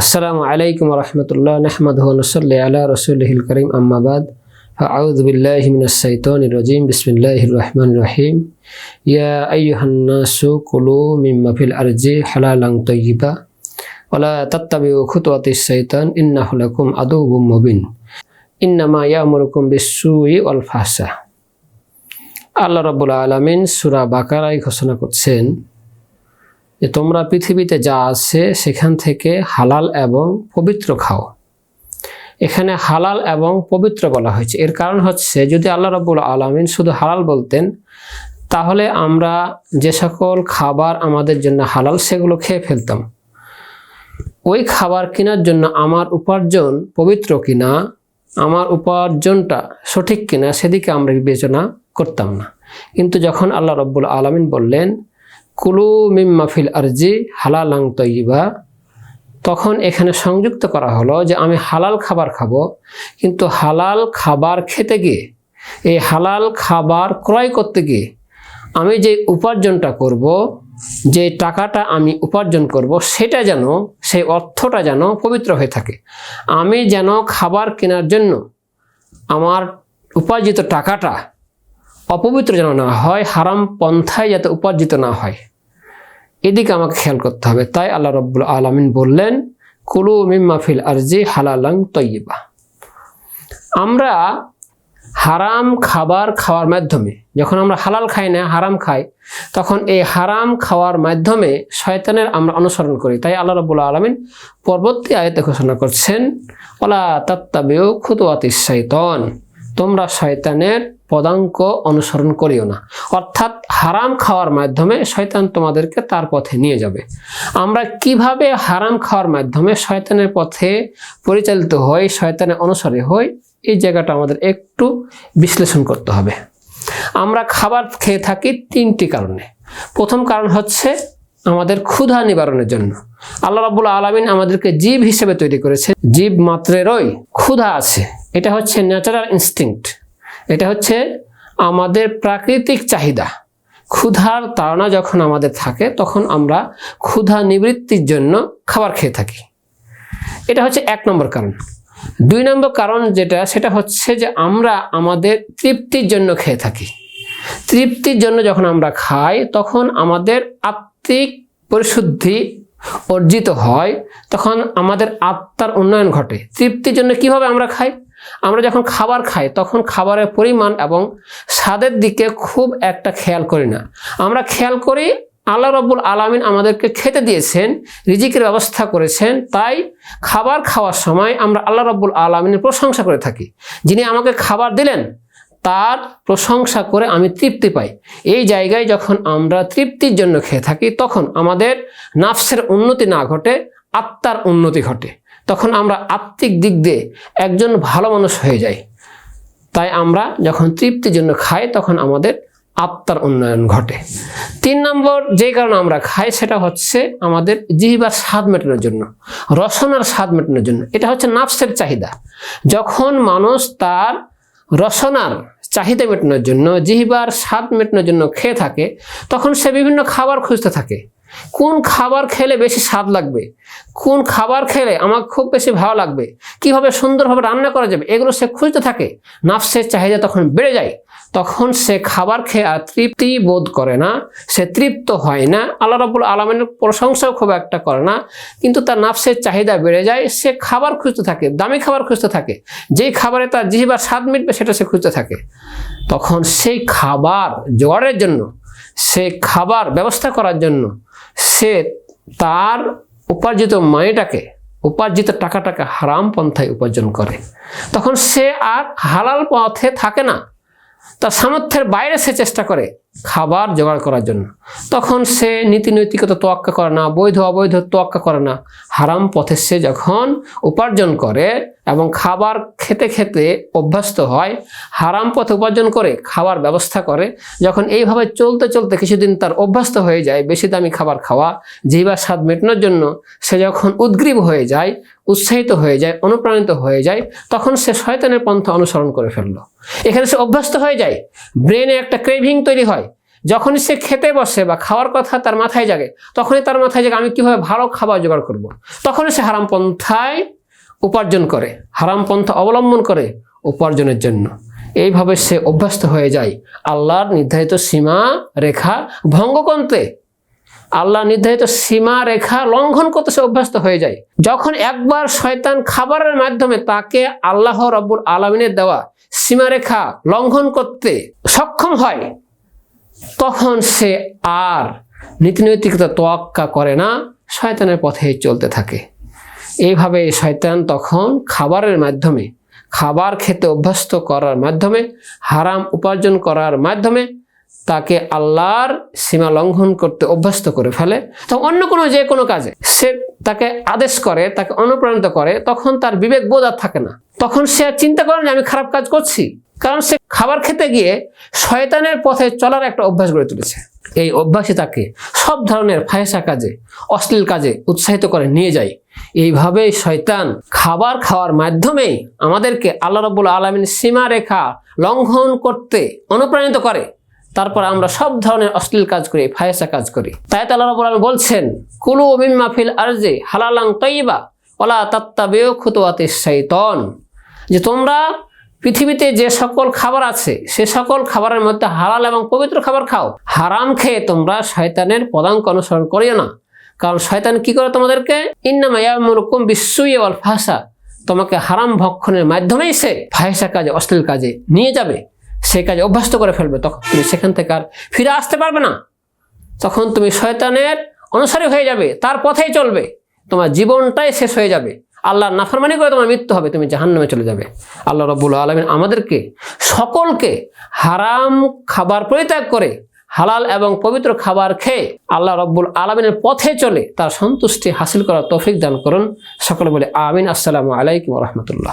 আসসালামু আলাইকুম রহমতুল্লাহ নহমদ হনসল্লি আলা রসুলহিল করিম আম্মাবাদ আউদ্দিল্লাহিমিনসৈতনজিম বিসমিল্লাহ রহমান রহিম। ইয়া আইহান্নাসু কুলু মিম্মাফিল আরজি হালালং তৈবা ওলা তত্তাবি খুতওয়াতি সৈতন ইন্নাহুলকুম আদৌবুম মুবিন। ইন্নামা ইয়ামুরকুম বিসুই অল ফাহসা আল্লাহ রবুল্লা আলমিন সুরা বাকারাই ঘোষণা করছেন যে তোমরা পৃথিবীতে যা আছে সেখান থেকে হালাল এবং পবিত্র খাও। এখানে হালাল এবং পবিত্র বলা হয়েছে। এর কারণ হচ্ছে, যদি আল্লাহ রব্বুল আলমিন শুধু হালাল বলতেন, তাহলে আমরা যে সকল খাবার আমাদের জন্য হালাল, সেগুলো খেয়ে ফেলতাম। ওই খাবার কেনার জন্য আমার উপার্জন পবিত্র কিনা, আমার উপার্জনটা সঠিক কিনা, সেদিকে আমরা বিবেচনা করতাম না। কিন্তু যখন আল্লাহ রব্বুল আলমিন বললেন কুলু মিম্মাফিল আরজি হালালাং তৈবা তখন এখানে সংযুক্ত করা হলো যে আমি হালাল খাবার খাব, কিন্তু হালাল খাবার খেতে গিয়ে, এই হালাল খাবার ক্রয় করতে গিয়ে আমি যে উপার্জনটা করব, যে টাকাটা আমি উপার্জন করব, সেটা যেন, সেই অর্থটা যেন পবিত্র হয়ে থাকে। আমি যেন খাবার কেনার জন্য আমার উপার্জিত টাকাটা অপবিত্র যেন না হয়, হারাম পন্থায় যাতে উপার্জিত না হয়। এদিকে আমাকে খেয়াল করতে হবে। তাই আল্লাহ রব্বুল আলমিন বললেন, কুলু মিম্মাফিল আরজি হালালাং তৈবা আমরা হারাম খাবার খাওয়ার মাধ্যমে, যখন আমরা হালাল খাই না, হারাম খাই, তখন এই হারাম খাওয়ার মাধ্যমে শয়তানের আমরা অনুসরণ করি। তাই আল্লাহ রব্বুল আলমিন পরবর্তী আয়তে ঘোষণা করছেন ওলা তাত্তাবেও খুতুয়াতি শৈতন তোমরা শয়তানের পদাঙ্ক অনুসরণ করিও না। অর্থাৎ হারাম খাওয়ার মাধ্যমে শয়তান তোমাদেরকে তার পথে নিয়ে যাবে। আমরা কীভাবে হারাম খাওয়ার মাধ্যমে শয়তানের পথে পরিচালিত হই, শয়তানের অনুসারে হই, এই জায়গাটা আমাদের একটু বিশ্লেষণ করতে হবে। আমরা খাবার খেয়ে থাকি তিনটি কারণে। প্রথম কারণ হচ্ছে আমাদের ক্ষুধা নিবারণের জন্য। আল্লাহ রাবুল আলমিন আমাদেরকে জীব হিসেবে তৈরি করেছে জীব মাত্রেরই ক্ষুধা আছে। এটা হচ্ছে ন্যাচারাল ইনস্টিংক্ট এটা হচ্ছে আমাদের প্রাকৃতিক চাহিদা। ক্ষুধার তাড়না যখন আমাদের থাকে, তখন আমরা ক্ষুধা নিবৃত্তির জন্য খাবার খেয়ে থাকি। এটা হচ্ছে এক নম্বর কারণ। দুই নম্বর কারণ যেটা, সেটা হচ্ছে যে আমরা আমাদের তৃপ্তির জন্য খেয়ে থাকি। তৃপ্তির জন্য যখন আমরা খাই, তখন আমাদের আত্মিক পরিশুদ্ধি অর্জিত হয়, তখন আমাদের আত্মার উন্নয়ন ঘটে। তৃপ্তির জন্য কীভাবে আমরা খাই? আমরা যখন খাবার খাই, তখন খাবারের পরিমাণ এবং স্বাদের দিকে খুব একটা খেয়াল করি না। আমরা খেয়াল করি, আল্লাহ রব্বুল আলমিন আমাদেরকে খেতে দিয়েছেন, রিজিকের ব্যবস্থা করেছেন, তাই খাবার খাওয়ার সময় আমরা আল্লাহ রব্বুল আলমিনের প্রশংসা করে থাকি। যিনি আমাকে খাবার দিলেন, তার প্রশংসা করে আমি তৃপ্তি পাই। এই জায়গায় যখন আমরা তৃপ্তির জন্য খেয়ে থাকি, তখন আমাদের নাফসের উন্নতি না ঘটে, আত্মার উন্নতি ঘটে। তখন আমরা আত্মিক দিক দিয়ে একজন ভালো মানুষ হয়ে যাই। তাই আমরা যখন তৃপ্তির জন্য খাই, তখন আমাদের আত্মার উন্নয়ন ঘটে। তিন নম্বর যে কারণে আমরা খাই, সেটা হচ্ছে আমাদের জিহিবার স্বাদ মেটানোর জন্য, রসনার স্বাদ মেটানোর জন্য। এটা হচ্ছে নাফসের চাহিদা। যখন মানুষ তার রসনার চাহিদা মেটানোর জন্য, জিহিবার স্বাদ মেটানোর জন্য খেয়ে থাকে, তখন সে বিভিন্ন খাবার খুঁজতে থাকে। কোন খাবার খেলে বেশি স্বাদ লাগবে? কোন খাবার খেলে আমার খুব বেশি ভালো লাগবে? কীভাবে সুন্দরভাবে রান্না করা যাবে? এগুলো সে খুঁজতে থাকে। নাফসের চাহিদা তখন বেড়ে যায়। তখন সে খাবার খেয়ে আর তৃপ্তি বোধ করে না। সে তৃপ্ত হয় না। আল্লাহ রাবুল আলমের প্রশংসাও খুব একটা করে না। কিন্তু তার নাফসের চাহিদা বেড়ে যায়। সে খাবার খুঁজতে থাকে, দামি খাবার খুঁজতে থাকে। যেই খাবারে তার জিহিবার স্বাদ মিটবে সেটা সে খুঁজতে থাকে। তখন সেই খাবার জোগাড়ের জন্য সে খাবার ব্যবস্থা করার জন্য সে তার উপার্জিত মায়েটাকে উপার্জিত টাকাটাকে হারাম পন্থায় উপার্জন করে। তখন সে আর হালাল পথে থাকে না। তার সামর্থ্যের বাইরে সে চেষ্টা করে খাবার জোগাড় করার জন্য। তখন সে নীতি নৈতিকতা তোয়াক্কা করে না, বৈধ, অবৈধ তোয়াক্কা করে না। হারাম পথে সে যখন উপার্জন করে এবং খাবার খেতে খেতে অভ্যস্ত হয়, হারাম পথে উপার্জন করে, খাবার ব্যবস্থা করে, যখন এইভাবে চলতে চলতে কিছুদিন তার অভ্যস্ত হয়ে যায়, বেশি দামি খাবার খাওয়া জিহ্বার স্বাদ মেটানোর জন্য সে যখন উদ্গ্রীব হয়ে যায়, উৎসাহিত হয়ে যায়, অনুপ্রাণিত হয়ে যায়, তখন সে শয়তানের পন্থা অনুসরণ করে ফেলল। এখানে সে অভ্যস্ত হয়ে যায়। ব্রেনে একটা ক্রেভিং তৈরি হয়। যখনই সে খেতে বসে বা খাওয়ার কথা তার মাথায় জাগে, তখনই তার মাথায় জাগে, আমি কীভাবে ভালো খাবার জোগাড় করব। তখনই সে হারাম পন্থায় উপার্জন করে, হারাম পন্থা অবলম্বন করে উপার্জনের জন্য। এইভাবে সে অভ্যস্ত হয়ে যায় আল্লাহর নির্ধারিত সীমা, রেখা ভঙ্গ করতে। আল্লাহ নির্ধারিত সীমা, রেখা লঙ্ঘন করতে সে অভ্যস্ত হয়ে যায়। যখন একবার শয়তান খাবারের মাধ্যমে তাকে আল্লাহ রব্বুল আলমিনের দেওয়া সীমারেখা লঙ্ঘন করতে সক্ষম হয় তখন সে আর নীতিনৈতিকতা তোয়াক্কা করে না, শয়তানের পথে চলতে থাকে। এইভাবে শয়তান তখন খাবারের মাধ্যমে, খাবার খেতে অভ্যস্ত করার মাধ্যমে, হারাম উপার্জন করার মাধ্যমে তাকে আল্লাহর সীমা লঙ্ঘন করতে অভ্যস্ত করে ফেলে। তো অন্য কোনো যে কোনো কাজে সে তাকে আদেশ করে, তাকে অনুপ্রাণিত করে, তখন তার বিবেক বোধ আর থাকে না। তখন সে আর চিন্তা করে না, আমি খারাপ কাজ করছি। কারণ সে খাবার খেতে গিয়ে শয়তানের পথে চলার একটা অভ্যাস গড়ে তুলেছে। এই অভ্যাসই তাকে সব ধরনের ফায়সা কাজে, অশ্লীল কাজে উৎসাহিত করে নিয়ে যায়। এইভাবে শয়তান খাবার খাওয়ার মাধ্যমে আমাদেরকে আল্লাহ রব্বুল আলমিন সীমা রেখা লঙ্ঘন করতে অনুপ্রাণিত করে। তারপর আমরা সব ধরনের অশ্লীল কাজ করি ফায়সা কাজ করি। তাই তো আল্লাহ রব্বুল আলমিন বলছেন, কুলু মিম্মা ফিল আরজে হালালাং তৈবা ওলা তাত্তাবেও খুতুয়াতে শৈতন যে তোমরা পৃথিবীতে যে সকল খাবার আছে, সে সকল খাবারের মধ্যে হালাল এবং পবিত্র খাবার খাও। হারাম খেয়ে তোমরা শয়তানের পদাঙ্ক অনুসরণ করিও না। কারণ শয়তান কি করে তোমাদেরকে? ইন্নামায়ামুরকুম বিশ্বই অল ফাঁসা তোমাকে হারাম ভক্ষণের মাধ্যমেই সে ফাহেসা কাজে, অশ্লীল কাজে নিয়ে যাবে। সে কাজে অভ্যস্ত করে ফেলবে। তখন তুমি সেখান থেকে আর ফিরে আসতে পারবে না। তখন তুমি শয়তানের অনুসারী হয়ে যাবে। তার পথেই চলবে। তোমার জীবনটাই শেষ হয়ে যাবে। আল্লাহর নাফরমানি করে তোমার মৃত্যু হবে, তুমি জাহান্নামে চলে যাবে। আল্লাহ রব্বুল আলমিন আমাদেরকে সকলকে হারাম খাবার পরিত্যাগ করে, হালাল এবং পবিত্র খাবার খেয়ে আল্লাহ রব্বুল আলমিনের পথে চলে তার সন্তুষ্টি হাসিল করার তফিক দান করুন। সকলে বলে আমিন। আসসালামু আলাইকুম রহমতুল্লাহ।